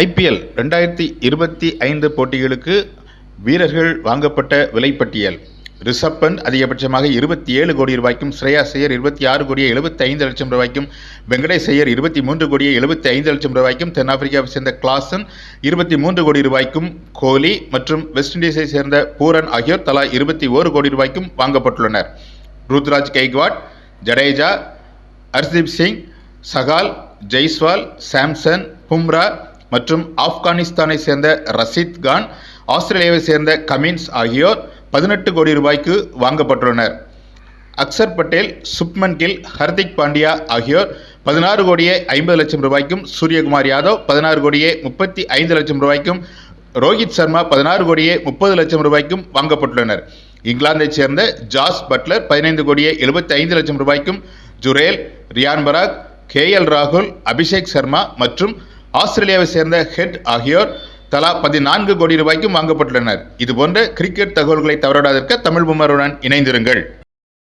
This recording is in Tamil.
ஐபிஎல் ரெண்டாயிரத்தி இருபத்தி ஐந்து போட்டிகளுக்கு வீரர்கள் வாங்கப்பட்ட விலைப்பட்டியல். ரிஷப் பண்ட் அதிகபட்சமாக இருபத்தி ஏழு கோடி ரூபாய்க்கும் ஸ்ரேயா செய்யர் இருபத்தி ஆறு கோடியே எழுபத்தி ஐந்து லட்சம் ரூபாய்க்கும் வெங்கடேஷ் ஐயர் இருபத்தி மூன்று கோடியே எழுபத்தி ஐந்து லட்சம் ரூபாய்க்கும் தென்னாப்பிரிக்காவை சேர்ந்த கிளாசன் இருபத்தி மூன்று கோடி ரூபாய்க்கும் கோலி மற்றும் வெஸ்ட் இண்டீஸை சேர்ந்த பூரன் ஆகியோர் தலா இருபத்தி ஓரு கோடி ரூபாய்க்கும் வாங்கப்பட்டுள்ளனர். ருத்ராஜ் கெய்க்வாட் ஜடேஜா ஹர்தீப் சிங் சகால் ஜெய்ஸ்வால் சாம்சன் பும்ரா மற்றும் ஆப்கானிஸ்தானை சேர்ந்த ரஷீத் கான் ஆஸ்திரேலியாவை சேர்ந்த கமின்ஸ் ஆகியோர் பதினெட்டு கோடி ரூபாய்க்கு வாங்கப்பட்டுள்ளனர். அக்சர் பட்டேல் சுப்மன் கில் ஹர்திக் பாண்டியா ஆகியோர் பதினாறு கோடியே ஐம்பது லட்சம் ரூபாய்க்கும் சூரியகுமார் யாதவ் பதினாறு கோடியே முப்பத்தி ஐந்து லட்சம் ரூபாய்க்கும் ரோஹித் சர்மா பதினாறு கோடியே முப்பது லட்சம் ரூபாய்க்கும் வாங்கப்பட்டுள்ளனர். இங்கிலாந்தைச் சேர்ந்த ஜாஸ் பட்லர் பதினைந்து கோடியே எழுபத்தி ஐந்து லட்சம் ரூபாய்க்கும் ஜுரேல் ரியான் பராக் கே எல் ராகுல் அபிஷேக் சர்மா மற்றும் ஆஸ்திரேலியாவை சேர்ந்த ஹெட் ஆகியோர் தலா பதினான்கு கோடி ரூபாய்க்கும் வாங்கப்பட்டுள்ளனர். இதுபோன்ற கிரிக்கெட் தகவல்களை தவறாதிருக்க தமிழ் புமருடன் இணைந்திருங்கள்.